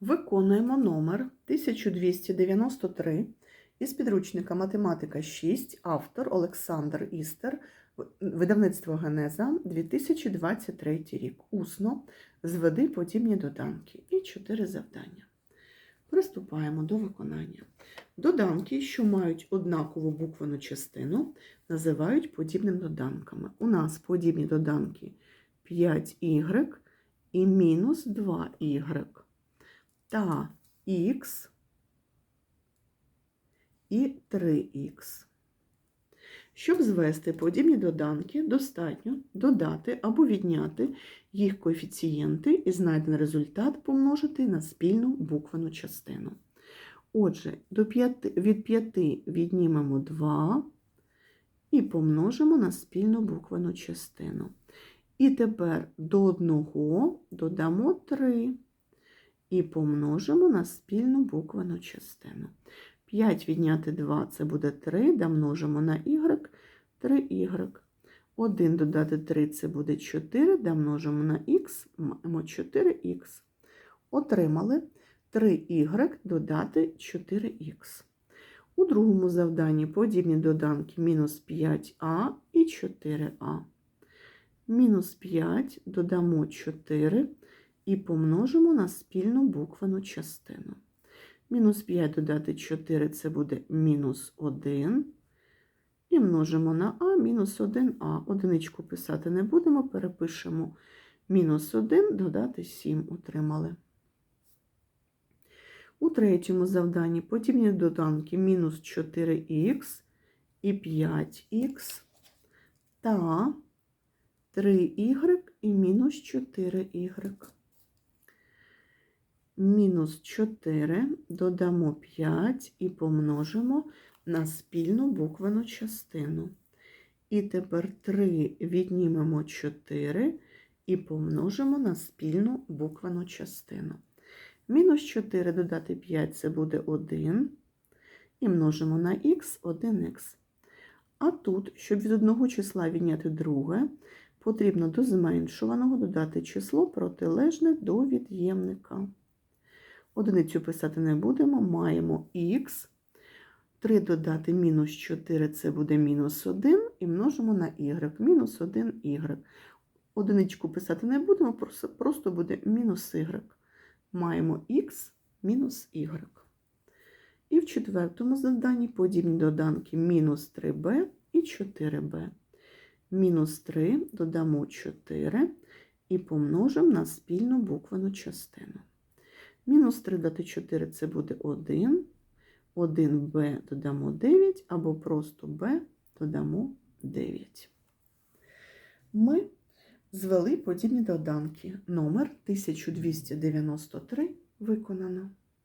Виконуємо номер 1293 із підручника Математика 6, автор Олександр Істер, видавництво Генеза, 2023 рік. Усно зведи подібні доданки і 4 завдання. Приступаємо до виконання. Доданки, що мають однакову буквену частину, називають подібними доданками. У нас подібні доданки 5y і мінус 2y та х і 3х. Щоб звести подібні доданки, достатньо додати або відняти їх коефіцієнти і знайдений результат помножити на спільну буквену частину. Отже, до 5, від 5 віднімемо 2 і помножимо на спільну буквену частину. І тепер до 1 додамо 3 і помножимо на спільну буквену частину. 5 відняти 2 це буде 3, домножимо на y 3y. 1 додати 3 це буде 4, домножимо на х, маємо 4х. Отримали 3y додати 4х. У другому завданні подібні доданки мінус 5а і 4а. Мінус 5 додамо 4 і помножимо на спільну буквену частину. Мінус 5 додати 4 це буде мінус 1. І множимо на а мінус 1а. Одиничку писати не будемо, перепишемо мінус 1 додати 7 отримали. У третьому завданні подібні доданки мінус 4х і 5х та 3y і мінус 4y. Мінус 4 додамо 5 і помножимо на спільну буквену частину. І тепер 3 віднімемо 4 і помножимо на спільну буквену частину. Мінус 4 додати 5 це буде 1. І множимо на х 1х. А тут, щоб від одного числа відняти друге, потрібно до зменшуваного додати число протилежне до від'ємника. Одиницю писати не будемо, маємо х. 3 додати мінус 4 це буде мінус 1, і множимо на y, мінус 1y. Одиничку писати не будемо, просто буде мінус y. Маємо х мінус y. І в четвертому завданні подібні доданки мінус 3b і 4b. Мінус 3 додамо 4 і помножимо на спільну буквену частину. Мінус 3 дати 4 це буде 1. 1b додамо 9, або просто b додамо 9. Ми звели подібні доданки. Номер 1293 виконано.